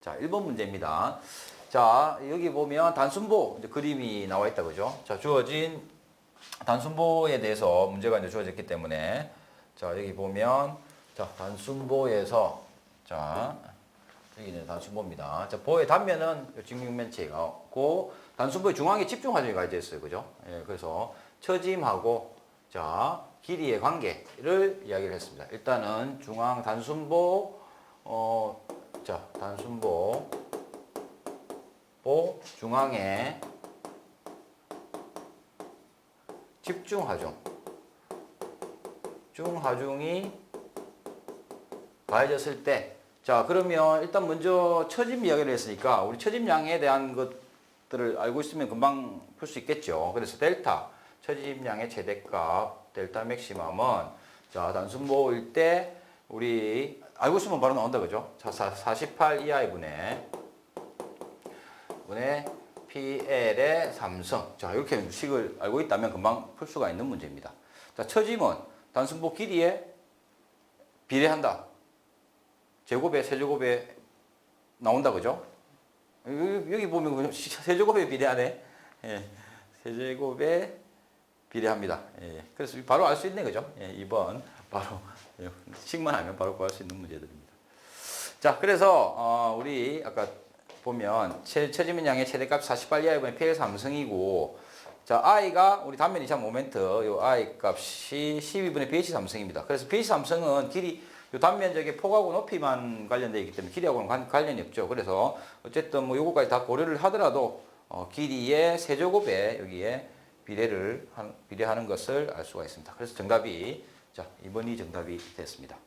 자, 1번 문제입니다. 자, 여기 보면 단순보 이제 그림이 나와 있다 그죠? 자, 주어진 단순보에 대해서 문제가 이제 주어졌기 때문에 자, 여기 보면 자, 단순보에서 자, 여기는 단순보입니다. 자, 보의 단면은 직육면체가고 단순보의 중앙에 집중화점이 가해져 있어요. 그죠? 예, 그래서 처짐하고 자, 길이의 관계를 이야기를 했습니다. 일단은 중앙 단순보 어, 자, 단순보. 보 중앙에. 집중하중. 중하중이 가해졌을 때. 자, 그러면 일단 먼저 처짐 이야기를 했으니까 우리 처짐량에 대한 것들을 알고 있으면 금방 풀 수 있겠죠. 그래서 델타 처짐량의 최대값 델타 맥시멈은 자, 단순보일 때 우리 알고 있으면 바로 나온다 그죠? 자, 48 이하의 분의 분의 PL의 삼성. 자, 이렇게 식을 알고 있다면 금방 풀 수가 있는 문제입니다. 자, 처짐은 단순보 길이에 비례한다. 제곱에 세제곱에 나온다 그죠? 여기, 여기 보면 세제곱에 비례하네. 예, 세제곱에 비례합니다. 예, 그래서 바로 알 수 있네 그죠? 예, 2번 바로 예, 식만 하면 바로 구할 수 있는 문제들입니다. 자, 그래서 어, 우리 아까 보면 최, 최지민 양의 최대값 48 이하의 분의 PL 삼성이고 자, i가 우리 단면 이상 모멘트 요 i 값이 12분의 BH 삼성입니다. 그래서 BH 삼성은 길이 요 단면적의 폭하고 높이만 관련되어 있기 때문에 길이하고는 관, 관련이 없죠. 그래서 어쨌든 뭐 요거까지 다 고려를 하더라도 어, 길이의 세제곱에 여기에 비례를 한, 비례하는 것을 알 수가 있습니다. 그래서 정답이 자, 2번이 정답이 됐습니다.